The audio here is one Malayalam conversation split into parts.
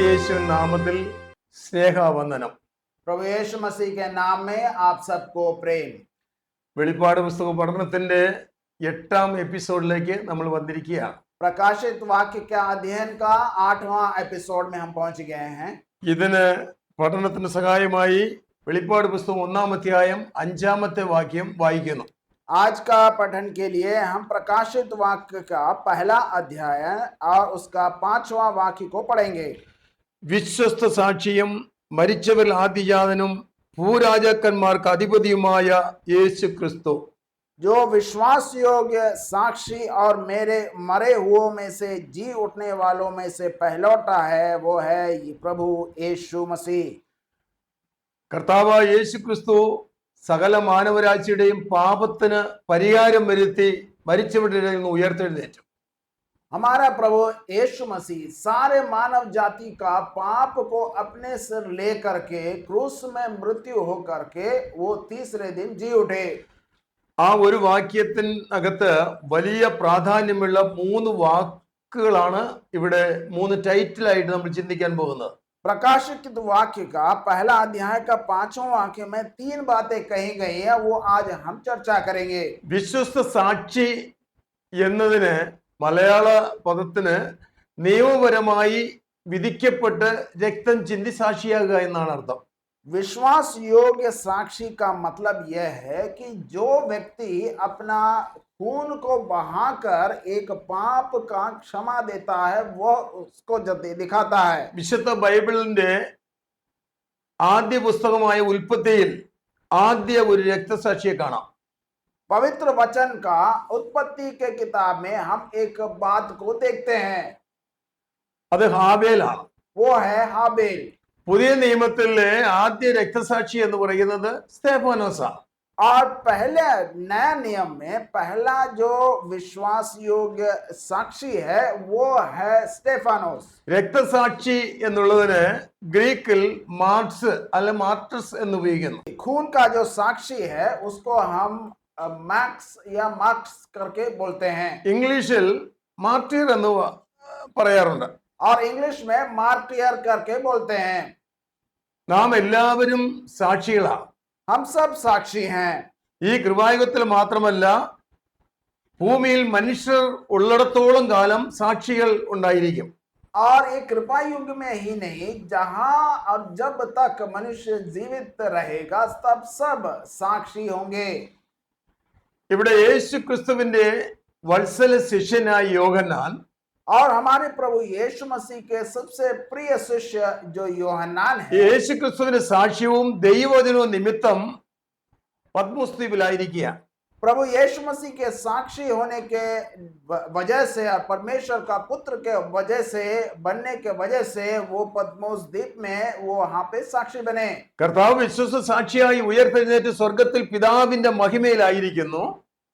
യേശു നാമത്തിൽ സ്നേഹവന്ദനം प्रभु यीशु मसीह के नाम में आप सबको प्रेम വെളിപ്പാട് പുസ്തക പഠനത്തിന്റെ എട്ടാം എപ്പിസോഡിലേക്ക് നമ്മൾ വന്നിരിക്കുകയാണ് प्रकाशित वाक्य के अध्ययन का आठवां एपिसोड में हम पहुंच गए हैं ഇതിന് പഠനത്തിന് സഹായമായി വെളിപ്പാട് പുസ്തകം ഒന്നാം അധ്യായം അഞ്ചാമത്തെ വാക്യം വായിക്കുന്നു आज का पठन के लिए हम प्रकाशित वाक्य का पहला अध्याय और उसका पांचवा वाक्य को पढ़ेंगे വിശ്വസ്ത സാക്ഷിയും മരിച്ചവരിൽ ആദിജാതനും ഭൂരാജാക്കന്മാർക്ക് അധിപതിയുമായ യേശു ക്രിസ്തു जो विश्वास योग्य साक्षी और मेरे मरे हुओं में से जी उठने वालों में से पहलौटा है वो है ये प्रभु यीशु मसीह കർത്താവ് യേശു ക്രിസ്തു സകല മാനവരാശിയുടെയും പാപത്തിന് പരിഹാരം വരുത്തി മരിച്ചവരുടെ നിന്ന് ഉയർത്തെഴുന്നേറ്റു हमारा प्रभु यीशु मसीह सारे मानव जाति का पाप को अपने सिर ले करके क्रूस में मृत्यु हो करके वो तीसरे दिन जी उठे ആ ഒരു വാക്യത്തിനകത്ത് വലിയ പ്രാധാന്യമുള്ള മൂന്ന് വാക്കുകളാണ് ഇവിടെ മൂന്ന് ടൈറ്റിലായിട്ട് നമ്മൾ ചിന്തിക്കാൻ പോകുന്നത് प्रकाशित वाक्य का पहला अध्याय का पांचवा वाक्य में तीन बातें कही गई है वो आज हम चर्चा करेंगे വിശ്വസ്ത സാക്ഷി എന്നതിന് മലയാള പദത്തിന് നിയമപരമായി വിധിക്കപ്പെട്ട് രക്തം ചിന്തി സാക്ഷിയാകുക എന്നാണ് അർത്ഥം विश्वास योग्य साक्षी का मतलब यह है कि जो व्यक्ति अपना खून को बहाकर एक पाप का क्षमा देता है वह उसको जब दिखाता है വിശുദ്ധ ബൈബിളിന്റെ ആദ്യ പുസ്തകമായ ഉൽപ്പത്തിയിൽ ആദ്യ ഒരു രക്തസാക്ഷിയെ കാണാം पवित्र वचन का उत्पत्ति के किताब में हम एक बात को देखते हैं അത് ഹാബേലാണ് वो है हाबेल പുതിയ നിയമത്തിലെ ആദ്യ രക്തസാക്ഷി എന്ന് പറയുന്നത് സ്തേഫാനോസാണ് और पहले नया नियम में पहला जो विश्वास योग्य साक्षी है वो है स्टेफानोस രക്തസാക്ഷി എന്നുള്ളതിന് ഗ്രീക്കിൽ മാർട്സ് അല്ലെ മാർട്ടസ് എന്ന് ഉപയോഗിക്കുന്നു खून का जो साक्षी है उसको हम अ, मैक्स या मार्क्स करके बोलते हैं ഇംഗ്ലീഷിൽ മാർട്ടിയർ എന്ന് പ- പറയാറുണ്ട് और इंग्लिश में मार्टियर करके बोलते हैं നാം എല്ലാവരും സാക്ഷികളാണ് हम सब साक्षी हैं ഈ കൃപായുഗത്തിൽ മാത്രമല്ല ഭൂമിയിൽ മനുഷ്യർ ഉള്ളിടത്തോളം കാലം സാക്ഷികൾ ഉണ്ടായിരിക്കും और एक कृपा युग में ही नहीं जहां और जब तक मनुष्य जीवित रहेगा तब सब साक्षी होंगे ഇവിടെ യേശു ക്രിസ്തുവിന്റെ വത്സല ശിഷ്യനായ യോഹന്നാൻ और हमारे प्रभु यीशु मसीह के सबसे प्रिय शिष्य जो योहन्नान है യേശു ക്രിസ്തുവിന്റെ സാക്ഷ്യവും ദൈവവചനവും നിമിത്തം പത്മസ്തീപിലായിരിക്കുക प्रभु यीशु मसीह के साक्षी होने के व- वजह से और परमेश्वर का पुत्र के वजह से बनने के वजह से वो पद्मोस द्वीप में वो वहां पे साक्षी बने കർത്താവ് വിശ്വസ സാക്ഷിയായി ഉയർത്തെഴുന്നേറ്റ് സ്വർഗത്തിൽ പിതാവിന്റെ മഹിമയിലായിരിക്കുന്നു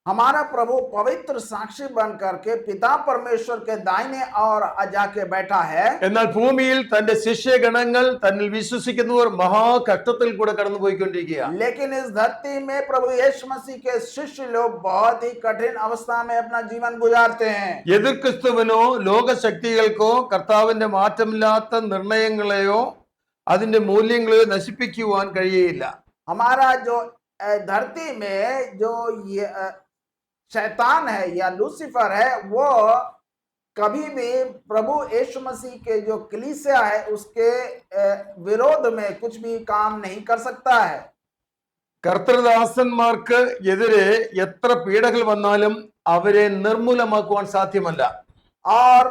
हमारा प्रभु पवित्र साक्षी बन करके पिता परमेश्वर के दाहिने और जाके बैठा है എന്നാൽ ഭൂമിയിൽ തന്റെ ശിഷ്യഗണങ്ങൾ തന്നിൽ വിശ്വസിക്കുന്നവർ മഹാകഷ്ടത്തിൽ കൂടെ കടന്നുപോയിക്കൊണ്ടിരിക്കുക लेकिन इस धरती में प्रभु यीशु मसीह के शिष्य लोग बहुत ही कठिन अवस्था में अपना जीवन गुजारते हैं എതിർ ക്രിസ്തുവിനോ ലോകശക്തികൾക്കോ കർത്താവിന്റെ മാറ്റമില്ലാത്ത നിർണയങ്ങളെയോ അതിന്റെ മൂല്യങ്ങളെയോ നശിപ്പിക്കുവാൻ കഴിയുകയില്ല हमारा जो अ, धरती में जो ये अ, शैतान है या लूसीफर है वो कभी भी प्रभु यीशु मसीह के जो कलीसिया है उसके अ, विरोध में कुछ भी काम नहीं कर सकता है കർത്തൃദാസന്മാർക്ക് എതിരെ എത്ര പീഡകൾ വന്നാലും അവരെ നിർമൂലമാക്കുവാൻ സാധ്യമല്ല और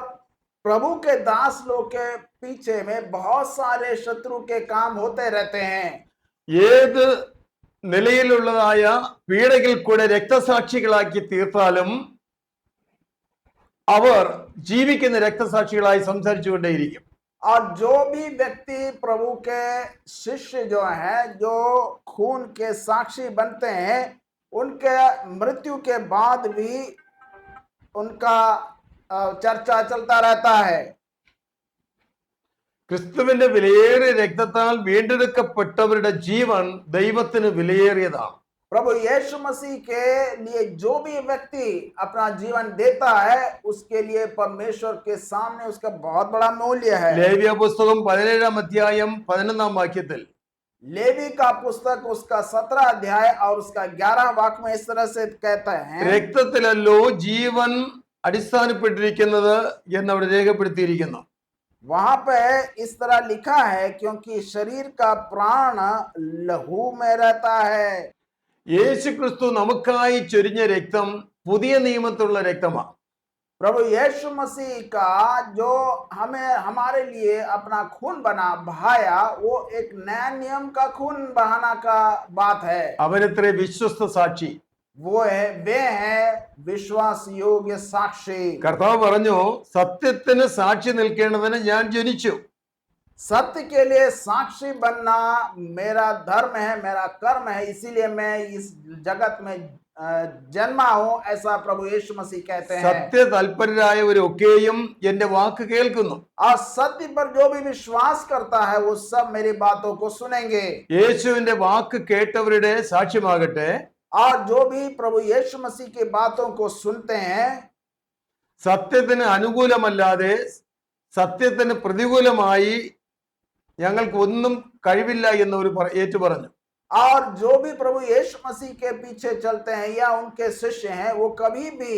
प्रभु के दास लोग के पीछे में बहुत सारे शत्रु के काम होते रहते हैं ഏത് നിലയിലുള്ളതായ പീഡകൾ കൂടെ രക്തസാക്ഷികളാക്കി തീർത്താലും അവർ ജീവിക്കുന്ന രക്തസാക്ഷികളായി സംസാരിച്ചുകൊണ്ടേയിരിക്കും और जो भी व्यक्ति प्रभु के शिष्य जो हैं जो खून के साक्षी बनते हैं उनके मृत्यु के बाद भी उनका अ, चर्चा चलता रहता है ക്രിസ്തുവിന്റെ വിലയേറിയ രക്തത്താൽ വീണ്ടെടുക്കപ്പെട്ടവരുടെ ജീവൻ ദൈവത്തിന് വിലയേറിയതാണ് प्रभु यीशु मसीह के लिए जो भी व्यक्ति अपना जीवन देता है उसके लिए परमेश्वर के सामने उसका बहुत बड़ा मूल्य है ലേവ്യ പുസ്തകം പതിനേഴാം അധ്യായം പതിനൊന്നാം വാക്യത്തിൽ लेवी का पुस्तक उसका सत्रह अध्याय और उसका ग्यारह वाक्य में इस तरह से कहते हैं രക്തത്തിലല്ലോ ജീവൻ അടിസ്ഥാനപ്പെട്ടിരിക്കുന്നത് എന്നവിടെ രേഖപ്പെടുത്തിയിരിക്കുന്നു वहां पे इस तरह लिखा है क्योंकि शरीर का प्राण लहू में रहता है യേശു ക്രിസ്തു നമുക്കായി ചൊരിഞ്ഞ രക്തം പുതിയ നിയമത്തിലുള്ള രക്തമാണ് प्रभु यीशु मसीह का जो हमें हमारे लिए अपना खून बना बहाया वो एक नया नियम का खून बहाना का बात है അവനത്ര വിശ്വസ്ത സാക്ഷി वो है वे हैं विश्वास योग्य साक्षी കർത്താവ് പറഞ്ഞു സത്യത്തിന് സാക്ഷി നിൽക്കേണ്ടതിന് ഞാൻ ജനിച്ചു सत्य के लिए साक्षी बनना मेरा धर्म है मेरा कर्म है इसीलिए मैं इस जगत में अ, जन्मा हूं ऐसा प्रभु यीशु मसीह कहते हैं സത്യ തൽപരരായവരൊക്കെയും എന്റെ വാക്ക് കേൾക്കുന്നു और सत्य पर जो भी विश्वास करता है वो सब मेरी बातों को सुनेंगे യേശുവിന്റെ വാക്ക് കേട്ടവരുടെ സാക്ഷ്യമാകട്ടെ और जो भी प्रभु यीशु मसीह की बातों को सुनते हैं സത്യത്തിന് അനുകൂലമല്ലാതെ സത്യത്തിന് പ്രതികൂലമായി ഞങ്ങൾക്ക് ഒന്നും കഴിവില്ല എന്നവർ പറ- ഏറ്റു പറഞ്ഞു और जो भी प्रभु यीशु मसीह के पीछे चलते हैं या उनके शिष्य हैं वो कभी भी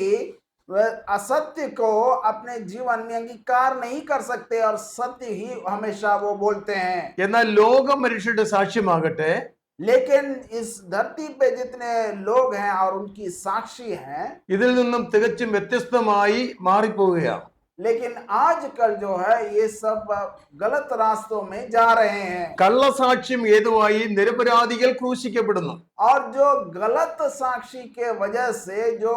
वह असत्य को अपने जीवन में अंगीकार नहीं कर सकते और सत्य ही हमेशा वो बोलते हैं എന്നാൽ ലോക മനുഷ്യരുടെ സാക്ഷ്യമാകട്ടെ लेकिन इस धरती पे जितने लोग हैं और उनकी साक्षी हैं ഇതിൽ നിന്നും തികച്ചും വ്യത്യസ്തമായി മാറിപ്പോവുകയാണ് लेकिन आजकल जो है ये सब गलत रास्तों में जा रहे हैं കള്ളസാക്ഷ്യം ഏതുവായി നിരപരാധികൾ ക്രൂശിക്കപ്പെടുന്നു और जो गलत साक्षी के वजह से जो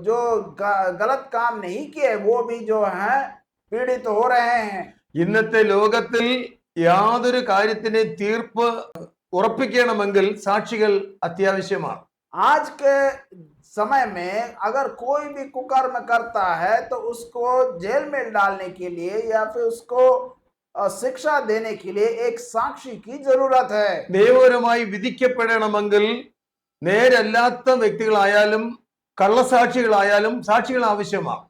जो ग- गलत काम नहीं किए वो भी जो है पीड़ित हो रहे हैं ഇന്നത്തെ ലോകത്തിൽ യാതൊരു കാര്യത്തിന് തീർപ്പ് ഉറപ്പിക്കണമെങ്കിൽ സാക്ഷികൾ അത്യാവശ്യമാണ് आज के समय में अगर कोई भी कुकर्म करता है तो उसको जेल में डालने के लिए या फिर उसको अ, शिक्षा देने के लिए एक साक्षी की जरूरत है നിയമപരമായി വിധിക്കപ്പെടണമെങ്കിൽ നേരല്ലാത്ത വ്യക്തികളായാലും കള്ളസാക്ഷികളായാലും സാക്ഷികൾ ആവശ്യമാണ്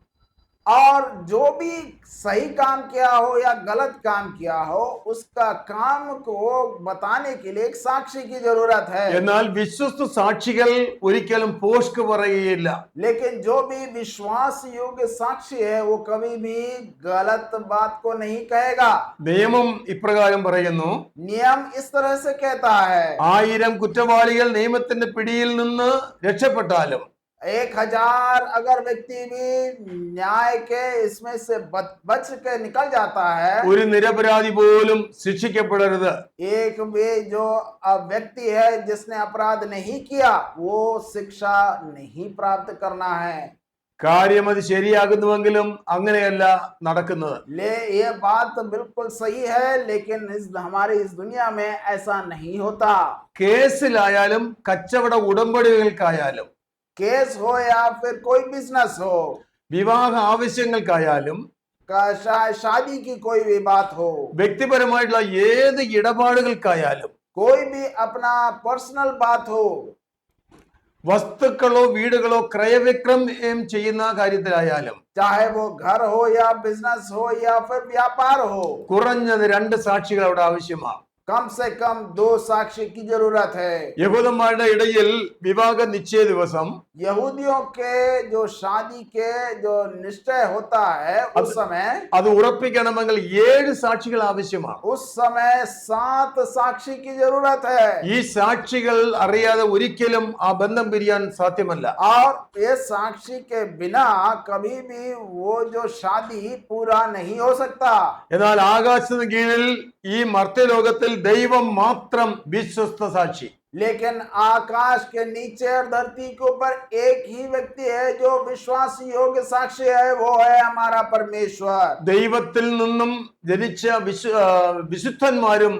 और जो भी सही काम किया हो या गलत काम किया हो उसका काम को बताने के लिए एक साक्षी की जरूरत है എന്നാൽ വിശ്വസ്ത സാക്ഷികൾ ഒരിക്കലും പോഷ്ക്ക് പറയുകയില്ല लेकिन जो भी विश्वास योग्य साक्षी है वो कभी भी गलत बात को नहीं कहेगा നിയമം ഇപ്രകാരം പറയുന്നു नियम इस तरह से कहता है ആയിരം കുറ്റവാളികൾ നിയമത്തിന്റെ പിടിയിൽ നിന്ന് രക്ഷപ്പെട്ടാലും एक हजार अगर व्यक्ति भी न्याय के इसमें से बच, बच के निकल जाता है ഒരു നിരപരാധി പോലും ശിക്ഷിക്കപ്പെടരുത് एक भी जो अ, व्यक्ति है जिसने अपराध नहीं किया वो शिक्षा नहीं प्राप्त करना है കാര്യം അത് ശരിയാകുന്നുവെങ്കിലും അങ്ങനെയല്ല നടക്കുന്നത് ले ये बात बिल्कुल सही है लेकिन इस हमारी इस दुनिया में ऐसा नहीं होता കേസിലായാലും കച്ചവട ഉടമ്പടികൾക്കായാലും केस हो या फिर कोई बिजनेस हो വിവാഹ ആവശ്യങ്ങൾക്കായാലും का शा- शादी की कोई भी बात हो വ്യക്തിപരമായിട്ടുള്ള ഏത് ഇടപാടുകൾക്കായാലും कोई भी अपना पर्सनल बात हो വസ്തുക്കളോ വീടുകളോ ക്രയവിക്രയം ചെയ്യുന്ന കാര്യത്തിലായാലും चाहे वो घर हो या बिजनेस हो या फिर व्यापार हो കുറഞ്ഞത് രണ്ട് സാക്ഷികൾ അവിടെ ആവശ്യമാണ് कम से कम दो साक्षी की जरूरत है യഹൂദന്മാരുടെ ഇടയിൽ വിവാഹ നിശ്ചയ ദിവസം यहूदियों के जो शादी के जो निश्चय होता है उस समय അത് ഉറപ്പിക്കണമെങ്കിൽ ഏഴ് സാക്ഷികൾ ആവശ്യമാണ് उस समय सात साक्षी की जरूरत है ഈ സാക്ഷികൾ അറിയാതെ ഒരിക്കലും ആ ബന്ധം പിരിയാൻ സാധ്യമല്ല और ये साक्षी के बिना कभी भी वो जो शादी पूरा नहीं हो सकता എന്നാൽ ആകാശത്തിന് കീഴിൽ ഈ മർത്യലോകത്തിൽ ദൈവം മാത്രം വിശ്വസ്ത സാക്ഷി लेकिन आकाश के नीचे और धरती के ऊपर एक ही व्यक्ति है जो विश्वास योग्य साक्षी है वो है हमारा परमेश्वर ദൈവത്തിൽ നിന്നും ജനിച്ച വിശു ആ, വിശുദ്ധന്മാരും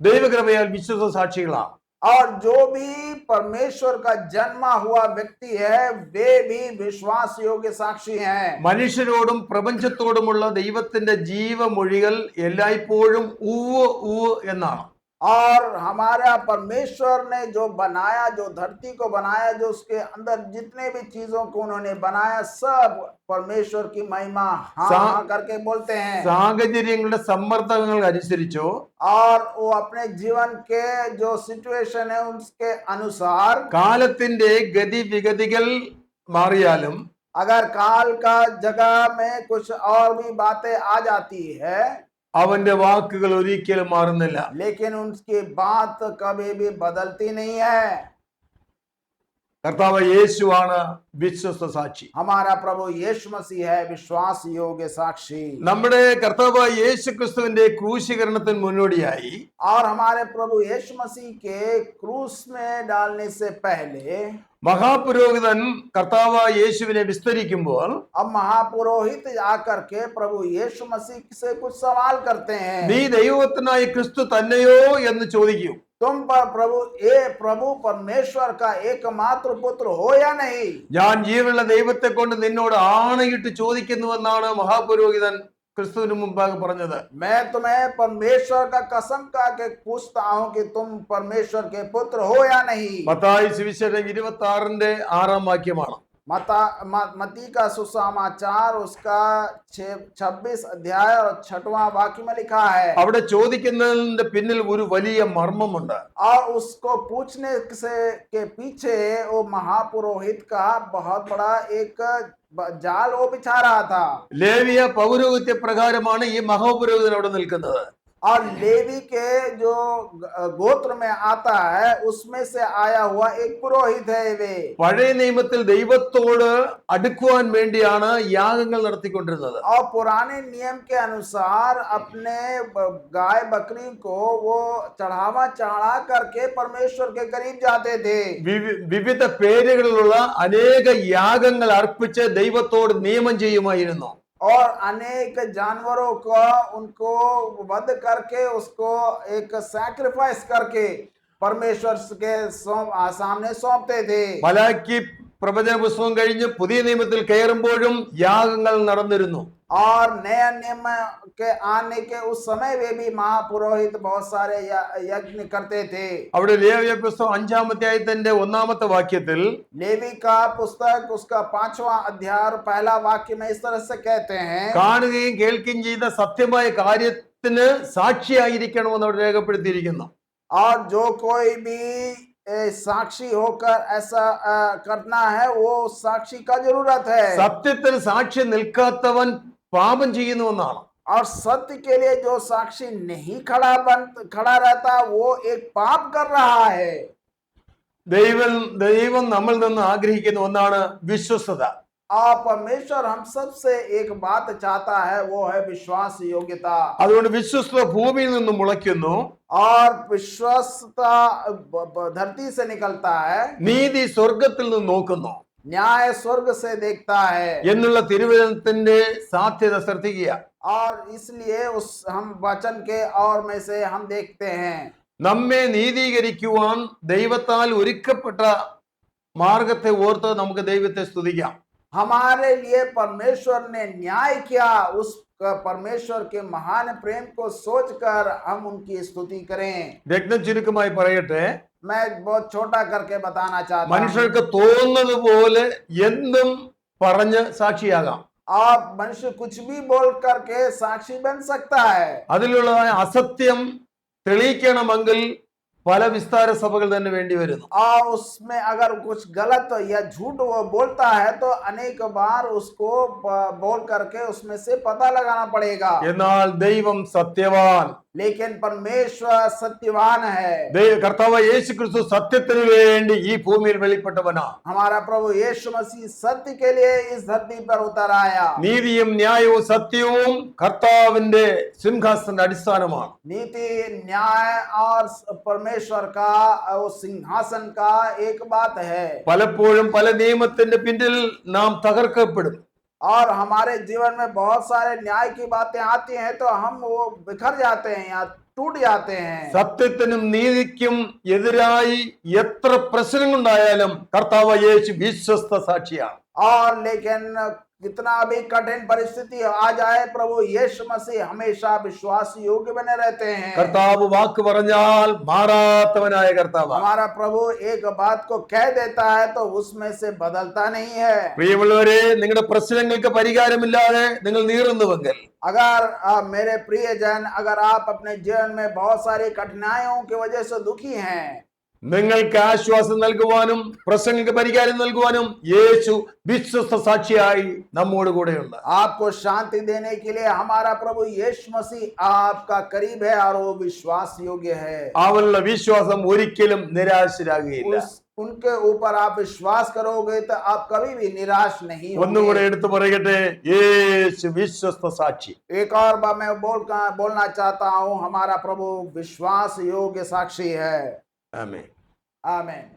ദൈവകൃപയാൽ വിശ്വസ്ത സാക്ഷികളാണ് और जो भी परमेश्वर का जन्मा हुआ व्यक्ति है वे भी विश्वास योग्य साक्षी हैं മനുഷ്യരോടും പ്രപഞ്ചത്തോടുമുള്ള ദൈവത്തിന്റെ ജീവമൊഴികൾ എല്ലായ്പ്പോഴും ഉവ് ഉവ് എന്നാണ് और हमारा परमेश्वर ने जो बनाया जो धरती को बनाया जो उसके अंदर जितने भी चीजों को उन्होंने बनाया सब परमेश्वर की महिमा हाँ सा- हाँ करके बोलते हैं സാഹചര്യങ്ങളുടെ സമ്മർദ്ദങ്ങൾ അനുസരിച്ചോ और वो अपने जीवन के जो सिचुएशन है उसके अनुसार കാലത്തിന്റെ ഗതിവിഗതികൾ മാറിയാലും अगर काल का जगह में कुछ और भी बातें आ जाती है അവന്റെ വാക്കുകൾ ഒരിക്കലും മാറുന്നില്ല. കർത്താവ് യേശുവാണ് വിശ്വസ്ത സാക്ഷി हमारा प्रभु यीशु मसीह है विश्वास योग्य साक्षी നമ്മുടെ കർത്താവ് യേശു ക്രിസ്തുവിന്റെ ക്രൂശീകരണത്തിന് മുന്നോടിയായി और हमारे प्रभु यीशु मसीह के क्रूस में डालने से पहले മഹാപുരോഹിതൻ കർത്താവ് യേശുവിനെ വിസ്തരിക്കുമ്പോൾ अब महापुरोहित आकर के प्रभु यीशु मसीह से कुछ सवाल करते നീ हैं ദൈവത്തിനായ ക്രിസ്തു തന്നെയോ എന്ന് ചോദിക്കും तुम पर प्रभु ये प्रभु परमेश्वर का एकमात्र पुत्र हो या नहीं ഞാൻ ജീവനുള്ള ദൈവത്തെ കൊണ്ട് നിന്നോട് ആണയിട്ട് ചോദിക്കുന്നുവെന്നാണ് മഹാപുരോഹിതൻ ക്രിസ്തുവിന് മുമ്പാകെ പറഞ്ഞത് मैं तुम्हें परमेश्वर का कसम का के पूछता हूं कि तुम परमेश्वर के पुत्र हो या नहीं മത്തായി സുവിശേഷം ഇരുപത്തി ആറിന്റെ ആറാം വാക്യമാണ് मता म- मती का सुसमाचार उसका छब्बीस अध्याय और छठवां वाक्य में लिखा है അവിടെ ചോദിക്കുന്നതിന്റെ പിന്നിൽ ഒരു വലിയ മർമ്മമുണ്ട് और उसको पूछने से के पीछे वो महापुरोहित का बहुत बड़ा एक ब- जाल वो बिछा रहा था ലേവിയ പൗരോഹിത്യ പ്രകാരമാണ് ഈ മഹാപുരോഹിതൻ അവിടെ നിൽക്കുന്നത് और लेवी के जो ग- गोत्र में आता है उसमें से आया हुआ एक पुरोहित है वे പഴയ നിയമത്തിൽ ദൈവത്തോട് അടുക്കുവാൻ വേണ്ടിയാണ് യാഗങ്ങൾ നടത്തിക്കൊണ്ടിരുന്നത് और पुराने नियम के अनुसार अपने ब- गाय बकरी को वो चढ़ावा चढ़ा करके परमेश्वर के करीब जाते थे വിവി- വിവിധ പേരുകളിലുള്ള അനേക യാഗങ്ങൾ അർപ്പിച്ച് ദൈവത്തോട് നിയമം ചെയ്യുമായിരുന്നു और अनेक जानवरों को उनको वध करके उसको एक सैक्रिफाइस करके परमेश्वर के सौंप आ, सामने सौंपते थे മലാക്കി പ്രവചന പുസ്തകം കഴിഞ്ഞ് പുതിയ നിയമത്തിൽ കയറുമ്പോഴും യാഗങ്ങൾ നടന്നിരുന്നു और नया नियम के आने के उस समय वे भी महापुरोहित बहुत सारे य- यज्ञ करते थे അവിടെ ലേവ്യ പുസ്തകം അഞ്ചാമത്തെ ആയത്തിന്റെ ഒന്നാമത്തെ വാക്യത്തിൽ लेवी का पुस्तक उसका पांचवा अध्याय और पहला वाक्य में इस तरह से कहते हैं കാണുകയും കേൾക്കുകയും ചെയ്ത സത്യമായ കാര്യത്തിന് സാക്ഷിയായിരിക്കണമെന്ന് അവിടെ രേഖപ്പെടുത്തിയിരിക്കുന്നു और जो कोई भी ए, साक्षी होकर ऐसा अ, करना है वो साक्षी का जरूरत है സത്യത്തിന് സാക്ഷി നിൽക്കാത്തവൻ പാപം ചെയ്യുന്നുവെന്നാണ് और सत्य के लिए जो साक्षी नहीं खड़ा बन खड़ा रहता वो एक पाप कर रहा है ദൈവം ദൈവം നമ്മിൽ നിന്ന് ആഗ്രഹിക്കുന്ന ഒന്നാണ് വിശ്വസ്തത और परमेश्वर हम सबसे एक बात चाहता है वो है विश्वास योग्यता അതുകൊണ്ട് വിശ്വസ്തത ഭൂമിയിൽ നിന്ന് മുളയ്ക്കുന്നു और विश्वासता ब- ब- धरती से निकलता है നീതി സ്വർഗത്തിൽ നിന്ന് നോക്കുന്നു न्याय स्वर्ग से देखता है എന്നുള്ള തിരുവചനത്തിന്റെ സാധ്യത ശ്രദ്ധിക്കുക और इसलिए उस हम वचन के और में से हम देखते हैं നമ്മെ നീതീകരിക്കുവാൻ ദൈവത്താൽ ഒരുക്കപ്പെട്ട മാർഗത്തെ ഓർത്ത് നമുക്ക് ദൈവത്തെ സ്തുതിക്കാം हमारे लिए परमेश्वर ने न्याय किया उस परमेश्वर के महान प्रेम को सोचकर हम उनकी स्तुति करें രത്നം ചുരുക്കമായി പറയട്ടെ मैं बहुत छोटा करके बताना चाहता हूं മനുഷ്യർക്ക് തോന്നുന്നത് പോലെ എന്തും പറഞ്ഞ് സാക്ഷിയാകാം आप मनुष्य कुछ भी बोल करके साक्षी बन सकता है അതിലുള്ളതായ അസത്യം തെളിയിക്കണമെങ്കിൽ പല വിസ്താര സഭകൾ തന്നെ വേണ്ടി വരുന്നു और उसमें अगर कुछ गलत या झूठ वो बोलता है तो अनेक बार उसको ब- बोल करके उसमें से पता लगाना पड़ेगा എന്നാൽ ദൈവം സത്യവാൻ लेकिन परमेश्वर सत्यवान है ദൈവ കർത്താവ് യേശു ക്രിസ്തു സത്യത്തിന് വേണ്ടി ഈ ഭൂമിയിൽ വെളിപ്പെട്ടവനാ हमारा प्रभु यीशु मसीह सत्य के लिए इस धरती पर उतर आया നീതിയും ന്യായവും സത്യവും കർത്താവിന്റെ സിംഹാസന്റെ അടിസ്ഥാനമാണ് नीति न्याय और परमेश्वर का वो सिंहासन का एक बात है പലപ്പോഴും പല നിയമത്തിന്റെ പിന്നിൽ നാം തകർക്കപ്പെടും और हमारे जीवन में बहुत सारे न्याय की बातें आती हैं तो हम वो बिखर जाते हैं या टूट जाते हैं സത്യത്തിനും നീതിക്കും എതിരായി എത്ര പ്രശ്നങ്ങളുണ്ടായാലും കർത്താവ് യേശു വിശ്വസ്ത സാക്ഷിയാണ് और लेकिन कितना भी कठिन परिस्थिति आ जाए प्रभु यीशु मसीह हमेशा विश्वास योग्य बने रहते हैं കർത്താവ് വാക്ക് പറഞ്ഞാൽ മാറാത്തവനായ കർത്താവ് हमारा प्रभु एक बात को कह देता है तो उसमें से बदलता नहीं है പ്രിയമുള്ളവരെ നിങ്ങളുടെ പ്രശ്നങ്ങൾക്ക് പരിഹാരമില്ലാതെ നിങ്ങൾ നീറുന്നുവെങ്കിൽ अगर आ, मेरे प्रियजन अगर आप अपने जीवन में बहुत सारी कठिनाइयों की वजह से दुखी हैं നിങ്ങൾക്ക് ആശ്വാസം നൽകുവാനും പ്രശ്നങ്ങൾക്ക് പരിഹാരം നൽകുവാനും യേശു വിശ്വസ്ത സാക്ഷിയായി നമ്മോട് കൂടെയുണ്ട്. ആപ്കോ ശാന്തി ദേനെ കെ ലിയെ ഹമാരാ പ്രഭു യേശു മസീഹ് ആപ്കാ കരീബ് ഹൈ ഓർ വിശ്വാസ് യോഗ്യ ഹൈ അവരുടെ വിശ്വാസം ഒരിക്കലും നിരാശരാകുകയില്ല. ഉൻകെ ഊപ്പർ ആപ് വിശ്വാസ് കരോഗെ തോ ആപ് കഭി ഭി നിരാശ് നഹീ ഒന്നും കൂടെ എടുത്തു പറയട്ടെ യേശു വിശ്വസ്ത സാക്ഷി. ഏക് ഓർ ബാ മൈ ബോൾ ബോൾനാ ചാഹതാ ഹൂം ഹമാരാ പ്രഭു വിശ്വാസ് യോഗ്യ സാക്ഷി ഹൈ Amém. Amém.